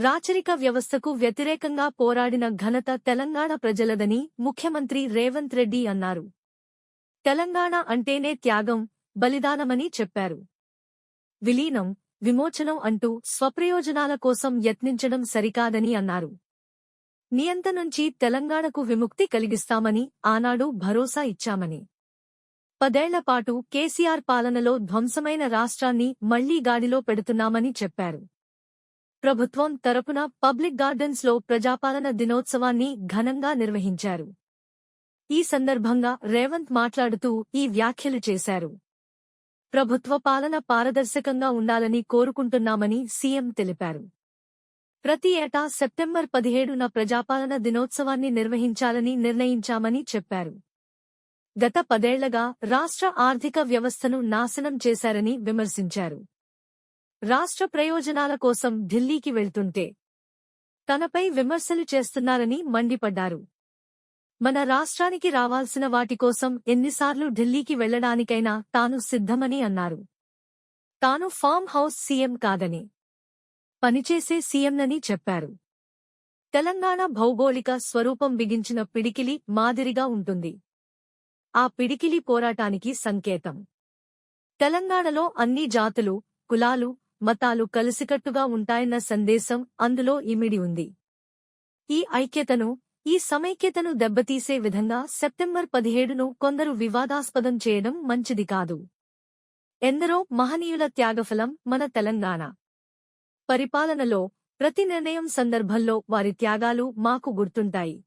రాచరిక వ్యవస్థకు వ్యతిరేకంగా పోరాడిన ఘనత తెలంగాణ ప్రజలదని ముఖ్యమంత్రి రేవంత్ రెడ్డి అన్నారు. తెలంగాణ అంటేనే త్యాగం బలిదానమని చెప్పారు. విలీనం విమోచనం అంటూ స్వప్రయోజనాల కోసం యత్నించడం సరికాదని అన్నారు. నియంత నుంచి తెలంగాణకు విముక్తి కలిగిస్తామని ఆనాడు భరోసా ఇచ్చామని. పదేళ్ళపాటు కేసీఆర్ పాలనలో ధ్వంసమైన రాష్ట్రాన్ని మళ్ళీ గాడిలో పెడుతున్నామని చెప్పారు. ప్రభుత్వం తరపున పబ్లిక్ గార్డెన్స్లో ప్రజాపాలన దినోత్సవాన్ని ఘనంగా నిర్వహించారు. ఈ సందర్భంగా రేవంత్ మాట్లాడుతూ ఈ వ్యాఖ్యలు చేశారు. ప్రభుత్వ పాలన పారదర్శకంగా ఉండాలని కోరుకుంటున్నామని సీఎం తెలిపారు. ప్రతి ఏటా సెప్టెంబర్ పదిహేడున ప్రజాపాలన దినోత్సవాన్ని నిర్వహించాలని నిర్ణయించామని చెప్పారు. గత పదేళ్ళగా రాష్ట్ర ఆర్థిక వ్యవస్థను నాశనం చేశారని విమర్శించారు. రాష్ట్ర ప్రయోజనాల కోసం ఢిల్లీకి వెళ్తుంటే తనపై విమర్శలు చేస్తున్నారని మండిపడ్డారు. మన రాష్ట్రానికి రావాల్సిన వాటి కోసం ఎన్నిసార్లు ఢిల్లీకి వెళ్ళడానికైనా తాను సిద్ధమని అన్నారు. తాను ఫామ్ హౌస్ సీఎం కాదని పనిచేసే సీఎంనని చెప్పారు. తెలంగాణ భౌగోళిక స్వరూపం బిగించిన పిడికిలి మాదిరిగా ఉంటుంది. ఆ పిడికిలి పోరాటానికి సంకేతం. తెలంగాణలో అన్ని జాతులు కులాలు మతాలు కలిసికట్టుగా ఉంటాయన్న సందేశం అందులో ఇమిడి ఉంది. ఈ ఐక్యతను ఈ సమైక్యతను దెబ్బతీసే విధంగా సెప్టెంబర్ పదిహేడును కొందరు వివాదాస్పదం చేయడం మంచిది కాదు. ఎందరో మహనీయుల త్యాగఫలం మన తెలంగాణ. పరిపాలనలో ప్రతి నిర్ణయం సందర్భంలో వారి త్యాగాలు మాకు గుర్తుంటాయి.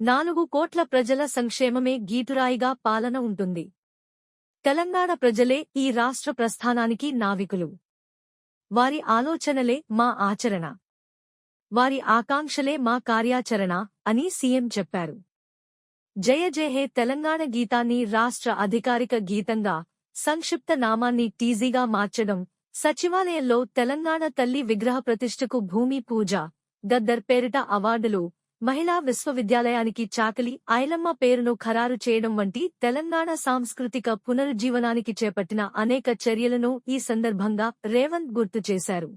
నాలుగు కోట్ల ప్రజల సంక్షేమమే గీటురాయిగా పాలన ఉంటుంది. తెలంగాణ ప్రజలే ఈ రాష్ట్ర ప్రస్థానానికి నావికులు. వారి ఆలోచనలే మా ఆచరణ. వారి ఆకాంక్షలే మా కార్యాచరణ అని సీఎం చెప్పారు. జయ జయ హే తెలంగాణ గీతాన్ని రాష్ట్ర అధికారిక గీతంగా సంక్షిప్త నామాన్ని టీజీగా మార్చడం సచివాలయంలో తెలంగాణ తల్లి విగ్రహ ప్రతిష్టకు భూమి పూజ గద్దర్ పేరిట అవార్డులు మహిళా విశ్వవిద్యాలయానికి చాకలి ఐలమ్మ పేరును ఖరారు చేయడం వంటి తెలంగాణ సాంస్కృతిక పునరుజ్జీవనానికి చేపట్టిన అనేక చర్యలను ఈ సందర్భంగా రేవంత్ గుర్తు చేశారు.